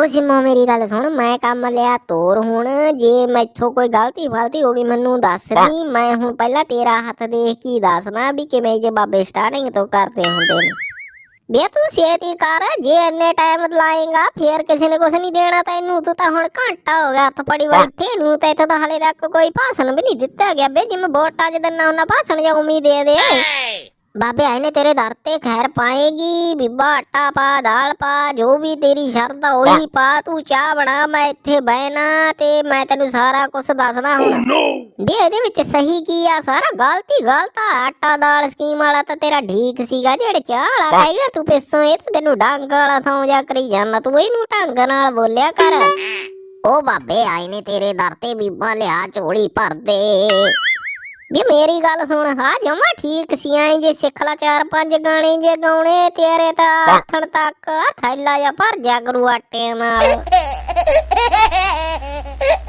ਉਹ ਸਿੰਮੋ ਮੇਰੀ ਗੱਲ ਸੁਣ ਮੈਂ ਕੰਮ ਲਿਆ ਤੋਰ ਹੁਣ ਜੇ ਮੈਥੋਂ ਕੋਈ ਗਲਤੀ ਫਲਤੀ ਹੋ ਗਈ ਮੈਨੂੰ ਦੱਸ ਦੀ ਮੈਂ ਹੁਣ ਪਹਿਲਾਂ ਤੇਰਾ ਹੱਥ ਦੇਖ ਕੇ ਦੱਸਣਾ ਵੀ ਕਿਵੇਂ ਜੇ ਬਾਬੇ ਸਟਾਰਟਿੰਗ ਤੋਂ ਕਰਦੇ ਹੁੰਦੇ ਨੇ। ਬੇ ਤੂੰ ਛੇਤੀ ਕਰ ਜੇ ਇੰਨੇ ਟਾਈਮ ਲਾਏਗਾ ਫੇਰ ਕਿਸੇ ਨੇ ਕੁਛ ਨਹੀਂ ਦੇਣਾ ਤੈਨੂੰ ਤੂੰ ਤਾਂ ਹੁਣ ਘੰਟਾ ਹੋ ਗਿਆ ਹੱਥ ਪੜੀ ਬੈਠੇ ਨੂੰ ਤੇ ਇੱਥੇ ਤਾਂ ਹਲੇ ਤੱਕ ਕੋਈ ਭਾਸ਼ਣ ਵੀ ਨਹੀਂ ਦਿੱਤਾ ਗਿਆ। ਬੇ ਜਿਵੇਂ ਵੋਟਾਂ 'ਚ ਦਿੰਨਾ ਉਹਨਾਂ ਭਾਸ਼ਣ ਜਾਂ ਉਮੀਦ ਦੇ ਦੇ। ਬਾਬੇ ਆਏ ਨੇ ਤੇਰੇ ਦਰ ਤੇ ਖੈਰ ਪਾਏਗੀ। ਬੀਬਾ ਆਟਾ ਪਾ ਦਾਲ ਪਾ ਜੋ ਵੀ ਤੇਰੀ ਸ਼ਰਧਾ ਉਹੀ ਪਾ। ਤੂੰ ਚਾਹ ਬਣਾ ਮੈਂ ਇੱਥੇ ਬਹਿਣਾ ਤੇ ਮੈਂ ਤੈਨੂੰ ਸਾਰਾ ਕੁਝ ਦੱਸਦਾ ਹੁਣ। ਵੀ ਇਹਦੇ ਵਿੱਚ ਸਹੀ ਕੀ ਆ? ਸਾਰਾ ਗਲਤੀ ਗਲਤ ਆਟਾ ਦਾਲ ਸਕੀਮ ਵਾਲਾ ਤਾਂ ਤੇਰਾ ਢੀਕ ਸੀਗਾ ਜਿਹੜੇ ਚਾਹ ਵਾਲਾ ਹੈਗਾ ਤੂੰ ਪਿੱਛੋਂ ਇਹ ਤਾਂ ਤੈਨੂੰ ਡੰਗ ਵਾਲਾ ਥਾਂ ਜਾ ਕਰੀ ਜਾਂਦਾ। ਤੂੰ ਇਹਨੂੰ ਢੰਗ ਨਾਲ ਬੋਲਿਆ ਕਰ। ਉਹ ਬਾਬੇ ਆਏ ਨੇ ਤੇਰੇ ਦਰ ਤੇ ਬੀਬਾ ਲਿਆ ਝੋਲੀ ਭਰ ਦੇ। ਵੀ ਮੇਰੀ ਗੱਲ ਸੁਣ ਹਾਂ ਜਮਾ ਠੀਕ ਸੀ ਐਂ ਜੇ ਸਿੱਖ ਲਾ ਚਾਰ ਪੰਜ ਗਾਣੇ ਜੇ ਗਾਉਣੇ ਤੇਰੇ ਤਾਂ ਆਥਣ ਤੱਕ ਥੈਲਾ ਜਾਂ ਭਰ ਜਾ ਕਰੂ ਆਟੇ ਨਾਲ।